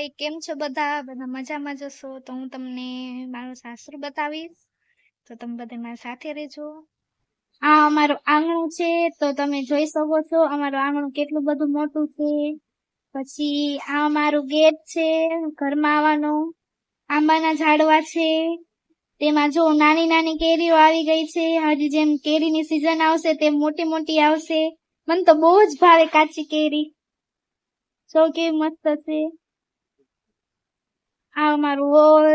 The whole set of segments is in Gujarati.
હાય કેમ છો બધા? બધા મજામાં જશો તો હું તમને મારું સાસરું બતાવીશ. તો તમે બધા મારી સાથે રહેજો. આ અમારું આંગણું છે, તો તમે જોઈ શકો છો અમારું આંગણું કેટલું બધું મોટું છે. પછી આ અમારું ગેટ છે, ઘરમાં આવવાનો. આંબાના ઝાડવા છે. તેમાં જો નાની નાની કેરીઓ આવી ગઈ છે, હજી જેમ કેરીની સિઝન આવશે તેમ મોટી મોટી આવશે. મને તો બહુ જ ભાવે કાચી કેરી. જો કેવી મસ્ત છે. આ અમારું હોલ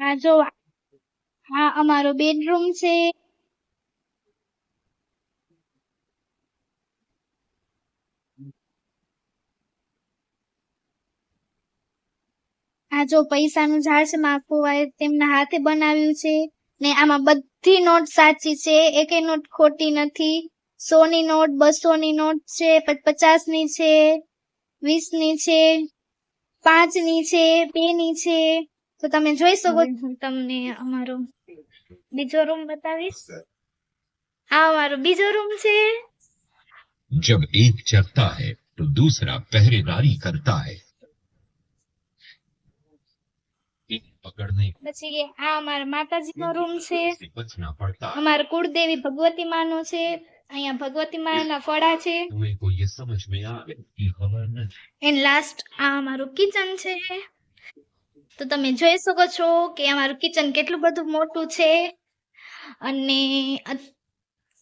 આ જો આ અમારો બેડરૂમ છે. આ જો પૈસાનું ઝાડ છે માકુવાએ તેમના હાથે બનાવ્યું છે ને આમાં બધી નોટ સાચી છે, એકેય નોટ ખોટી નથી. સોની નોટ બસોની નોટ છે પચાસની છે વીસની છે પાંચની છે બેની છે. તો તમે જોઈ શકો હું તમને અમારો બીજો રૂમ બતાવીશ. આ અમારો બીજો રૂમ છે. જબ એક ચગતા હે તો દૂસરા પહેરેદારી કરતા હે પછી આ અમારા માતાજીનો રૂમ છે. અમારા કુળદેવી ભગવતી માનો છે. અહીંયા ભગવતી માના ફળા છે. એન્ડ લાસ્ટ આ અમારું કિચન છે. તો તમે જોઈ શકો છો કે અમારું કિચન કેટલું બધું મોટું છે. અને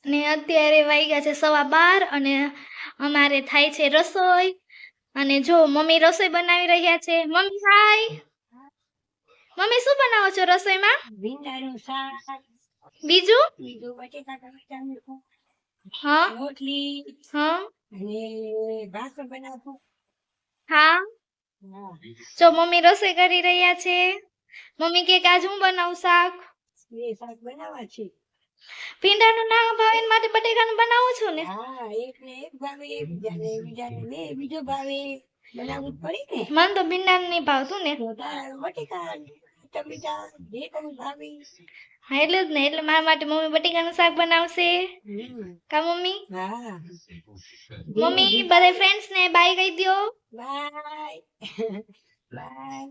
અને અત્યારે ગયા છે સવા બાર અને અમારે થાય છે રસોઈ. અને જો મમ્મી રસોઈ બનાવી રહ્યા છે. મમ્મી હાય મમ્મી શું બનાવો છો રસોઈમાં? ભીંડાનું શાક. બીજું? બીજું બટેટા હા. રોટલી હા. અને ભાખર બનાવવું હા. હા. જો મમ્મી રસોઈ કરી રહ્યા છે. મમ્મી કે આજ હું બનાવું શાક? શાક બનાવવા છે. ભીંડાનું ના ભાવે માટે બટેકાનું બનાવું છું ને? હા એક ને એક ભાવે બીજાને બીજાને બે બીજો ભાવે. બનાવવું પડે ને. મને તો ભીંડાનું નહીં ભાવતું ને. બટેકા ટમેટા જે તમે ભાવે હા, એટલે જ ને, એટલે મારા માટે મમ્મી બટેકાનું શાક બનાવશે. કા મમ્મી? મમ્મી બધા ફ્રેન્ડ્સ ને બાય કહી દો બાય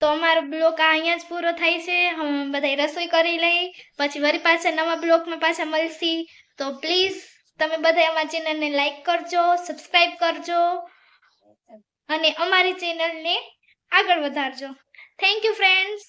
તો અમારો બ્લોક અહીંયા જ પૂરો થાય છે. હવે બધા રસોઈ કરી લઈ. પછી વળી પાછા નવા બ્લોગમાં પાછા મળશી. તો પ્લીઝ તમે બધા અમારા ચેનલને લાઈક કરજો સબસ્ક્રાઇબ કરજો. અને અમારી ચેનલને આગળ વધારજો. Thank you friends.